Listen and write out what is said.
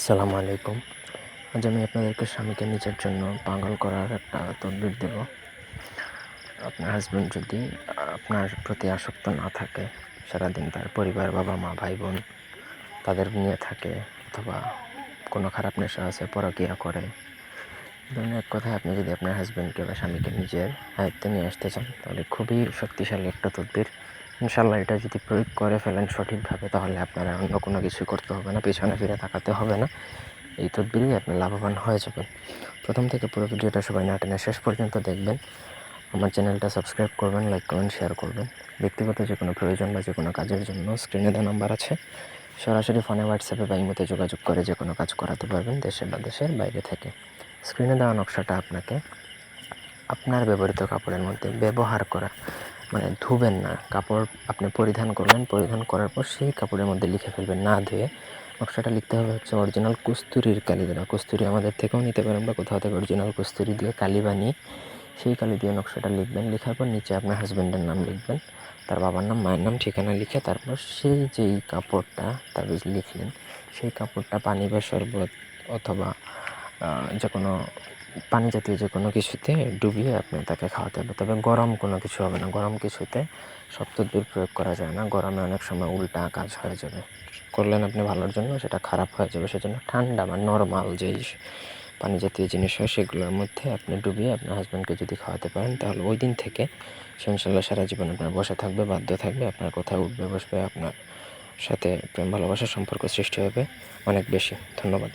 আসসালামু আলাইকুম। আজ আমি আপনাদেরকে স্বামীকে নিজের জন্য পাগল করার একটা তদবির দেব। আপনার হাজব্যান্ড যদি আপনার প্রতি আসক্ত না থাকে, সারাদিন তার পরিবার, বাবা, মা, ভাই, বোন তাদের নিয়ে থাকে অথবা কোনো খারাপ নেশা আছে, পরকিয়া করে ধরুন এক কথায় আপনি যদি আপনার হাজব্যান্ডকে বা স্বামীকে নিজের আয়ত্তে নিয়ে আসতে চান, তাহলে খুবই শক্তিশালী একটা তদবির। ইনশাল্লাহ এটা যদি প্রয়োগ করে ফেলেন সঠিকভাবে, তাহলে আপনারা অন্য কোনো কিছু করতে হবে না, পেছনে ফিরে তাকাতে হবে না। এই তদবিরেই আপনি লাভবান হয়ে যাবেন। প্রথম থেকে পুরো ভিডিওটা সবাই না টেনে শেষ পর্যন্ত দেখবেন। আমার চ্যানেলটা সাবস্ক্রাইব করবেন, লাইক কমেন্ট, শেয়ার করবেন। ব্যক্তিগত যে কোনো প্রয়োজন বা যে কোনো কাজের জন্য স্ক্রিনে দেওয়া নাম্বার আছে। সরাসরি ফোনে হোয়াটসঅ্যাপে বা ইমোতে যোগাযোগ করে যে কোনো কাজ করাতে পারবেন দেশে বা দেশের বাইরে থেকে। স্ক্রিনে দেওয়া নকশাটা আপনাকে আপনার ব্যবহৃত কাপড়ের মধ্যে ব্যবহার করা। মানে ধুবেন না। কাপড় আপনি পরিধান করবেন পরিধান করার পর সেই কাপড়ের মধ্যে লিখে ফেলবেন, না ধুয়ে। নকশাটা লিখতে হবে হচ্ছে অরিজিনাল কস্তুরির কালি দ্বারা কস্তুরি আমাদের থেকেও নিতে পারেন বা কোথাও থেকে অরিজিনাল কস্তুরি দিয়ে কালি বানিয়ে সেই কালি দিয়ে নকশাটা লিখবেন। লেখার পর নিচে আপনার হাজব্যান্ডের নাম লিখবেন। তার বাবার নাম, মায়ের নাম, ঠিকানা লিখে তারপর সেই যেই কাপড়টা তাবিজ লিখলেন, সেই কাপড়টা পানি বা শরবত অথবা যে কোনো পানি জাতীয় যে কোনো কিছুতে ডুবিয়ে আপনি তাকে খাওয়াতে হবে। তবে গরম কোনো কিছু হবে না। গরম কিছুতে সপ্তদ্বীর প্রয়োগ করা যায় না। গরমে অনেক সময় উল্টা কাজ হয়ে যাবে। করলেন আপনি ভালোর জন্য, সেটা খারাপ হয়ে যাবে। সেজন্য ঠান্ডা বা নর্মাল যেই পানি জাতীয় জিনিস হয়, সেগুলোর মধ্যে আপনি ডুবিয়ে আপনার হাজব্যান্ডকে যদি খাওয়াতে পারেন, তাহলে ওই দিন থেকে সে ইনশাল্লাহ সারা জীবন আপনার বসে থাকবে, বাধ্য থাকবে, আপনার কোথায় উঠবে, বসবে, আপনার সাথে প্রেম, ভালোবাসার সম্পর্ক সৃষ্টি হবে অনেক বেশি। ধন্যবাদ।